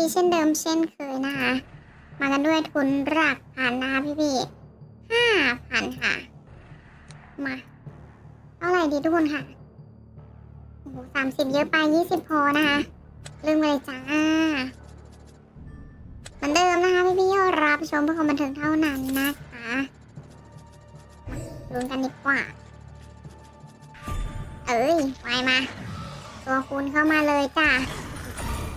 ีเช่นเดิมเช่นเคยนะคะ มากันด้วยทุนหลักพันนะคะพี่พี่ห้าพันค่ะ มาเท่าไหร่ดีทุกคนค่ะโอ้โหสามสิบเยอะไปยี่สิบพอนะคะลืมเลยจ้าเหมือนเดิมนะคะพี่พี่รับชมเพื่อความบันเทิงเท่านั้นนะคะมาลุ้นกันดีกว่า เอ้ยไวมา ตัวคูณเข้ามาเลยจ้ะ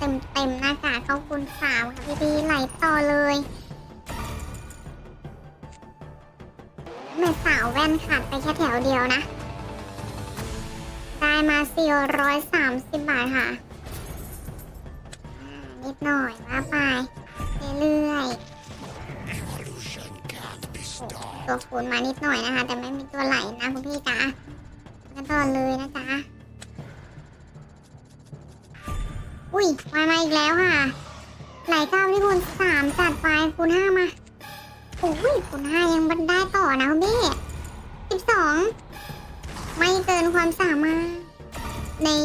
เต็มเต็มๆหน้ากาเข้าคูณสามค่ะพี่พี่ๆไหลต่อเลยแม่สาวแว่นขาดไปแค่แถวเดียวนะ ได้มา 430 บาทค่ะ นิดหน่อยว่าไป เรื่อยๆตัวคูณมานิดหน่อยนะคะ แต่ไม่มีตัวไหลนะคุณพี่จ๋ากันต่อเลยนะจ๊ะ อุ้ยมามาอีกแล้วค่ะ ไหลเก้าที่คูณสามจัดไปคูณห้ามา โอ้ยคูณห้ายังบันได้ต่อนะคุณพี่สิบสองไม่เกินความสามารถนี่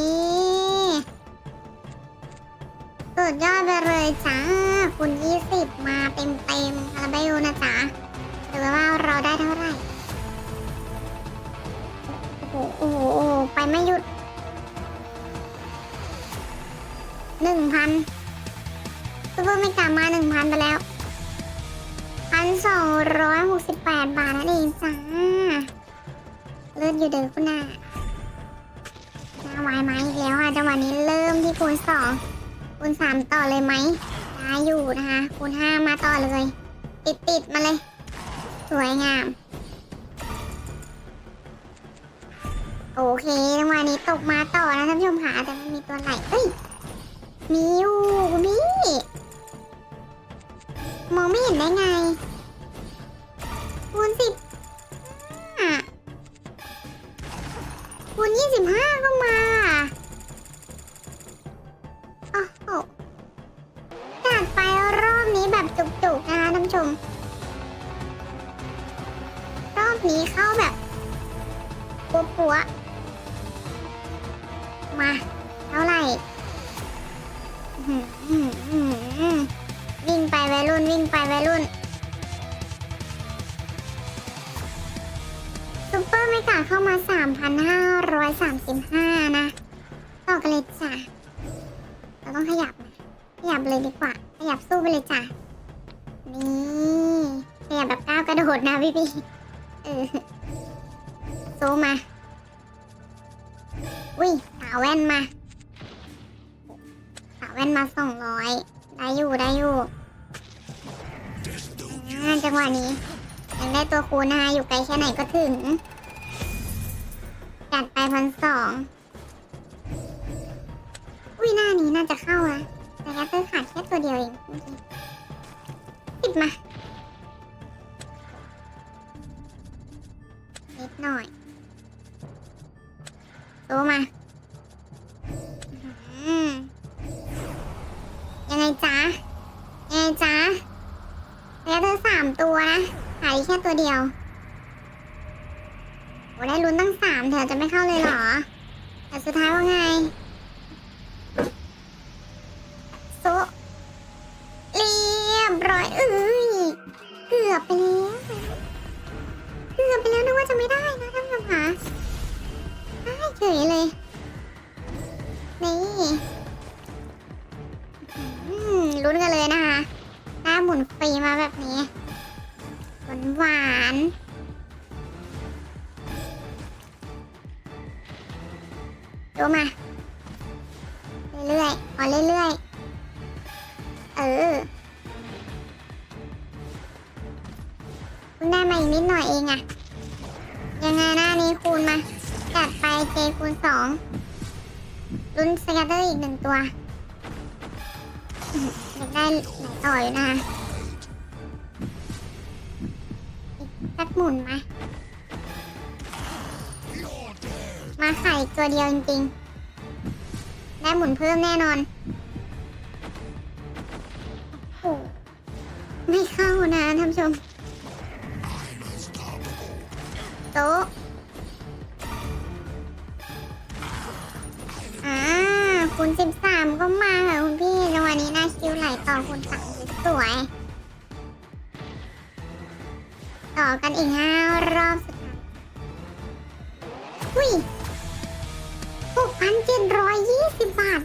สุดยอดไปเลยจ้าคุณยี่สิบมาเต็มเต็มคาราเบลนะจ๊ะดูว่าเราได้เท่าไหร่ สองร้อยหกสิบแาทนั่นเองจ้า เลิศอยู่เด้อคุณน่ะน่าวายไหมอีกแล้วค่ะจังหวะนี้เริ่มที่คูณงคูณมต่อเลยไหมได้อยู่นะคะคูณามาต่อเลย ติดติดมาเลย สวยงาม โอเคจังหวะนี้ตกมาต่อนะท่านผู้ชมหาแต่มันมีตัวไหลเอ้ยมีอยู่มี่มองไม่เห็นได้ไง อ้าก็มาโอ้โหจัดไปรอบนี้แบบจุกๆนะคะท่านผู้ชม รอบนี้เข้าแบบปัวๆมาเท่าไหร่วิ่งไปวัยรุ่นวิ่งไปวัยรุ่น ร์ไม่กาเข้ามา 3,535 นะต่อกันเลยจ้ะ เราต้องขยับนะขยับเลยดีกว่า ขยับสู้ไปเลยจ้ะ นี่ขยับแบบก้าวกระโดดนะพี่พี่เออสู้มา อุ้ยสาวแว่นมาสาวแว่นมา200ได้อยู่ได้อยู่อ่าจังหวะนี้ยังได้ตัวคูนะคะอยู่ไกลแค่ไหนก็ถึง จัดไปพันสองอุ้ยหน้านี้น่าจะเข้านะแต่แคสเตอร์ขาดแค่ตัวเดียวเองติดมานิดหน่อยโตมาอยังไงจ๊ะยังไงจ๊ะแล้วเธอสามตัวนะหายแค่ตัวเดียว โอ้ได้ลุ้นตั้งสามแถวจะไม่เข้าเลยเหรอ แต่สุดท้ายว่าไงโซเรียบร้อยเอ้ยเกือบไปแล้วเกือบไปแล้วนึกว่าจะไม่ได้นะท่านผู้ชมคะได้เฉยเลย นี่ลุ้นกันเลยนะคะถ้าหมุนฟรีมาแบบนี้หวานหวาน ดูมา เรื่อยๆขอเรื่อยๆ เออเพิ่งได้มาอีกนิดหน่อยเองอะยังไงหน้านี้คูณมา จัดไปเจคูณสองลุ้นสกัตเตอร์อีกหนึ่งตัวอยากได้ไหนต่ออยู่นะคะสักหมุนไหม มาไข่ตัวเดียวจริงๆ ได้หมุนเพิ่มแน่นอน โอ้ไม่เข้านะท่านผู้ชม โต๊ะอ่าคูณสิบสามก็มาค่ะคุณพี่จังหวะนี้น้าคิวไหลต่อคูณสามสวย ต่อกันอีกห้ารอบสุดท้ายอุ้ย หกพันเจ็ดร้อยยี่สิบาท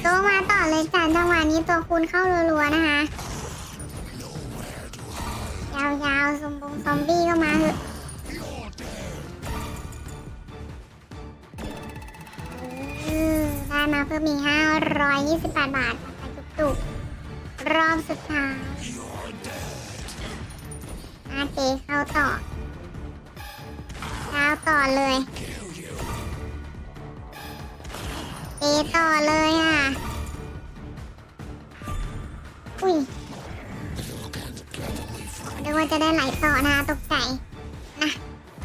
โตมาต่อเลยจ้ะจังหวะนี้ตัวคูณเข้ารัวๆนะคะ ยาวๆซอมบงซอมบี้ก็มาเถอะได้มาเพิ่มอีก528 บาทไปจุกๆ รอบสุดท้าย อาเจเข้าต่อเข้าต่อเลยเจต่อเลยอะ อุ้ยนึกว่าจะได้ไหลต่อนะคะตกใจนะ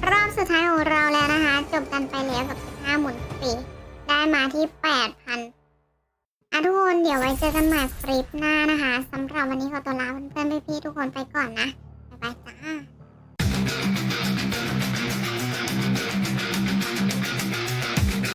รอบสุดท้ายของเราแล้วนะคะ จบกันไปแล้วกับ 15 หมุนปีได้มาที่ 8,000อะทุกคนเดี๋ยวไว้เจอกันใหม่คลิปหน้านะคะสำหรับวันนี้ขอตัวลาเพื่อนๆพี่ๆทุกคนไปก่อนนะ